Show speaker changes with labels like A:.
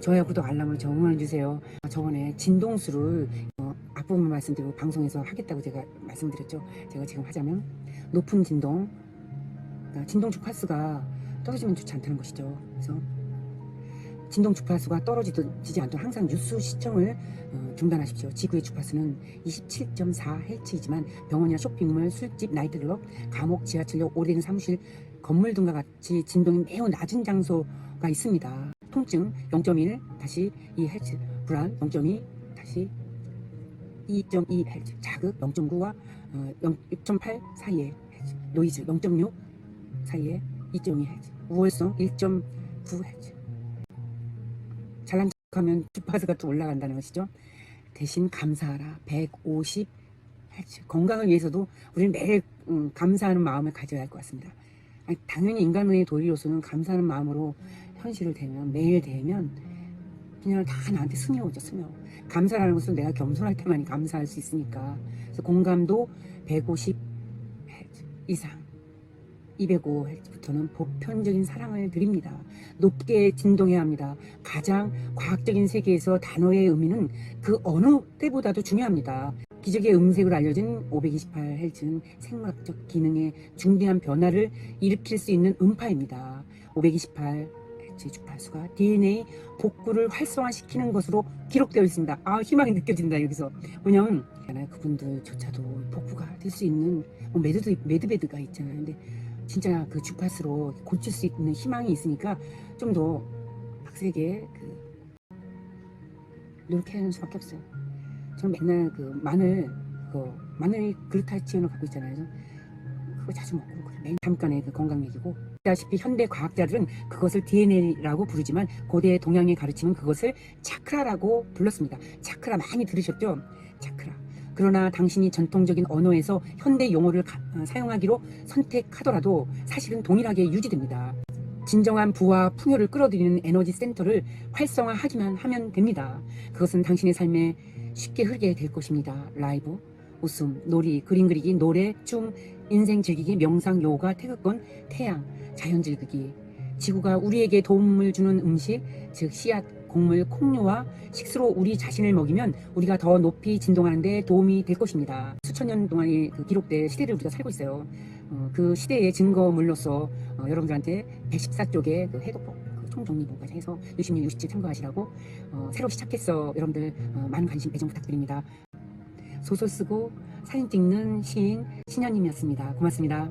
A: 좋아요, 구독, 알람을 저 응원해주세요. 저번에 진동수를 어, 앞부분 말씀드리고 방송에서 하겠다고 제가 말씀드렸죠. 제가 지금 하자면 높은 진동, 그러니까 진동 주파수가 떨어지면 좋지 않다는 것이죠. 그래서 진동 주파수가 떨어지지 않도록 항상 뉴스 시청을 어, 중단하십시오. 지구의 주파수는 27.4Hz이지만 병원이나 쇼핑몰, 술집, 나이트클럽, 감옥, 지하철역, 오래된 사무실, 건물 등과 같이 진동이 매우 낮은 장소가 있습니다. 통증 0.1 다시 2Hz, 불안 0.2 다시 2.2Hz, 자극 0.9와 어, 6.8 사이에 Hz, 노이즈 0.6 사이에 2.2Hz, 우월성 1.9Hz. 잘난 척하면 주파수가 또 올라간다는 것이죠. 대신 감사하라 150 Hz. 건강을 위해서도 우리는 매일 음, 감사하는 마음을 가져야 할 것 같습니다. 아니, 당연히 인간의 도리로서는 감사하는 마음으로 현실을 대면 매일 대면 그냥 다 나한테 승이 오죠 승이 오. 감사라는 것은 내가 겸손할 때만이 감사할 수 있으니까 그래서 공감도 150 Hz 이상 205Hz부터는 보편적인 사랑을 드립니다. 높게 진동해야 합니다. 가장 과학적인 세계에서 단어의 의미는 그 어느 때보다도 중요합니다. 기적의 음색으로 알려진 528Hz는 생물학적 기능에 중대한 변화를 일으킬 수 있는 음파입니다. 528Hz 주파수가 DNA 복구를 활성화시키는 것으로 기록되어 있습니다. 아 희망이 느껴진다 여기서. 왜냐면 그분들조차도 복구가 될 수 있는 뭐 매드도 매드베드가 있잖아요. 근데 진짜 그 주파수로 고칠 수 있는 희망이 있으니까 좀더 빡세게 그 노력하는 수밖에 없어요. 저는 맨날 그 마늘 그 마늘 글루타치온을 갖고 있잖아요. 그거 자주 먹고 잠깐의 그 건강 얘기고 다시피 현대 과학자들은 그것을 DNA라고 부르지만 고대 동양의 가르침은 그것을 차크라라고 불렀습니다. 차크라 많이 들으셨죠? 차크라. 그러나 당신이 전통적인 언어에서 현대 용어를 가- 어, 사용하기로 선택하더라도 사실은 동일하게 유지됩니다. 진정한 부와 풍요를 끌어들이는 에너지 센터를 활성화하기만 하면 됩니다. 그것은 당신의 삶에 쉽게 흐르게 될 것입니다. 라이브, 웃음, 놀이, 그림 그리기, 노래, 춤, 인생 즐기기, 명상, 요가, 태극권, 태양, 자연 즐기기. 지구가 우리에게 도움을 주는 음식, 즉 씨앗, 곡물, 콩류와 식수로 우리 자신을 먹이면 우리가 더 높이 진동하는 데 도움이 될 것입니다. 수천 년 동안의 그 기록된 시대를 우리가 살고 있어요. 어, 그 시대의 증거물로서 어, 여러분들한테 114쪽의 그 해독법 그 총정리본까지 해서 유심히 유시치 참고하시라고 어, 새로 시작했어 여러분들 어, 많은 관심 배정 부탁드립니다. 소설 쓰고 사진 찍는 시인 신현님이었습니다. 고맙습니다.